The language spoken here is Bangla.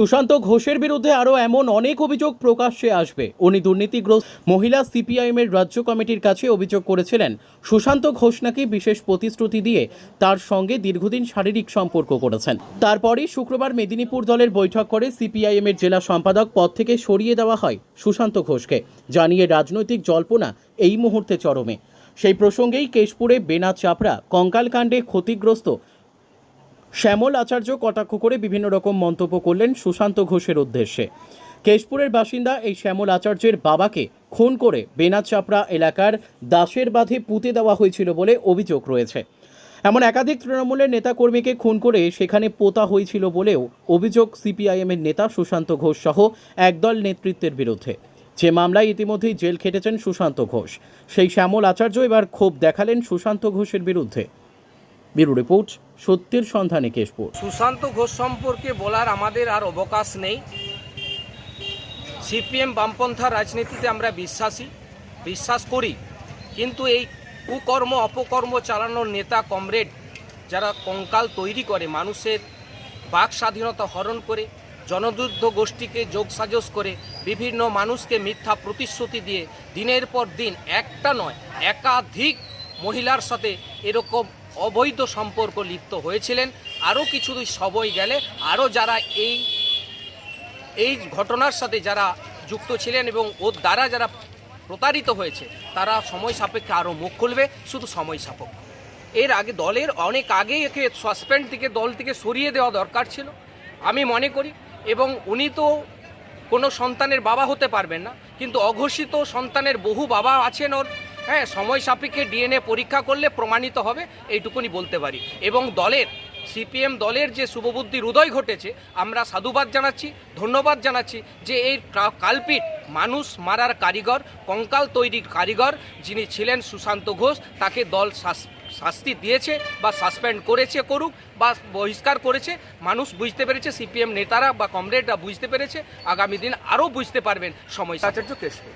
সুশান্ত ঘোষের বিরুদ্ধে আরও এমন অনেক অভিযোগ প্রকাশ্যে আসবে। উনি দুর্নীতিগ্রস্ত মহিলা সিপিআইএম এর রাজ্য কমিটির কাছে অভিযোগ করেছিলেন, সুশান্ত ঘোষ নাকি বিশেষ প্রতিশ্রুতি দিয়ে তার সঙ্গে দীর্ঘদিন শারীরিক সম্পর্ক করেছেন। তারপরেই শুক্রবার মেদিনীপুর দলের বৈঠক করে সিপিআইএম এর জেলা সম্পাদক পদ থেকে সরিয়ে দেওয়া হয় সুশান্ত ঘোষকে। জানিয়ে রাজনৈতিক জল্পনা এই মুহূর্তে চরমে। সেই প্রসঙ্গেই কেশপুরে বেনা চাপড়া কঙ্কালকাণ্ডে ক্ষতিগ্রস্ত শ্যামল আচার্য কটাক্ষ করে বিভিন্ন রকম মন্তব্য করলেন সুশান্ত ঘোষের উদ্দেশ্যে। কেশপুরের বাসিন্দা এই শ্যামল আচার্যের বাবাকে খুন করে বেনাচাপড়া এলাকার দাসের বাঁধে পুঁতে দেওয়া হয়েছিল বলে অভিযোগ রয়েছে। এমন একাধিক তৃণমূলের নেতাকর্মীকে খুন করে সেখানে পোতা হয়েছিল বলেও অভিযোগ সিপিআইএমের নেতা সুশান্ত ঘোষ সহ একদল নেতৃত্বের বিরুদ্ধে। যে মামলায় ইতিমধ্যেই জেল খেটেছেন সুশান্ত ঘোষ। সেই শ্যামল আচার্য এবার ক্ষোভ দেখালেন সুশান্ত ঘোষের বিরুদ্ধে। ব্যুরো রিপোর্ট, সত্যের সন্ধানে কেশপুর। সুশান্ত ঘোষ সম্পর্কে বলার আমাদের আর অবকাশ নেই। সিপিএম বামপন্থা রাজনীতিতে আমরা বিশ্বাসী, বিশ্বাস করি। কিন্তু এই কুকর্ম, অপকর্ম চালানোর নেতা, কমরেড, যারা কঙ্কাল তৈরি করে, মানুষের বাক স্বাধীনতা হরণ করে, জনযুদ্ধ গোষ্ঠীকে যোগসাজস করে, বিভিন্ন মানুষকে মিথ্যা প্রতিশ্রুতি দিয়ে দিনের পর দিন একটা নয়, একাধিক মহিলার সাথে এরকম অবৈধ সম্পর্ক লিপ্ত হয়েছিলেন। আরও কিছু সময় গেলে। আরও যারা এই এই ঘটনার সাথে যারা যুক্ত ছিলেন এবং ওর দ্বারা যারা প্রতারিত হয়েছে, তারা সময় সাপেক্ষে আরও মুখ খুলবে, শুধু সময় সাপেক্ষ। এর আগে দলের অনেক আগেই একে সাসপেন্ড থেকে, দল থেকে সরিয়ে দেওয়া দরকার ছিল, আমি মনে করি। এবং উনি তো কোনো সন্তানের বাবা হতে পারবেন না, কিন্তু অঘোষিত সন্তানের বহু বাবা আছেন ওর। হ্যাঁ সময় সাপেক্ষে ডিএনএ পরীক্ষা করলে প্রমাণিত হবে, এইটুকুনি বলতে পারি। এবং দলের সিপিএম দলের যে শুভবুদ্ধির উদয় ঘটেছে, আমরা সাধুবাদ জানাচ্ছি, ধন্যবাদ জানাচ্ছি যে এই কালপিট মানুষ মারার কারিগর, কঙ্কাল তৈরির কারিগর, যিনি ছিলেন সুশান্ত ঘোষ, তাকে দল শাস- শাস্তি দিয়েছে বা সাসপেন্ড করেছে করুক বা বহিষ্কার করেছে, মানুষ বুঝতে পেরেছে সিপিএম নেতারা বা কমরেডরা বুঝতে পেরেছে, আগামী দিন আরও বুঝতে পারবেন সময় আচার্য কেশপুর।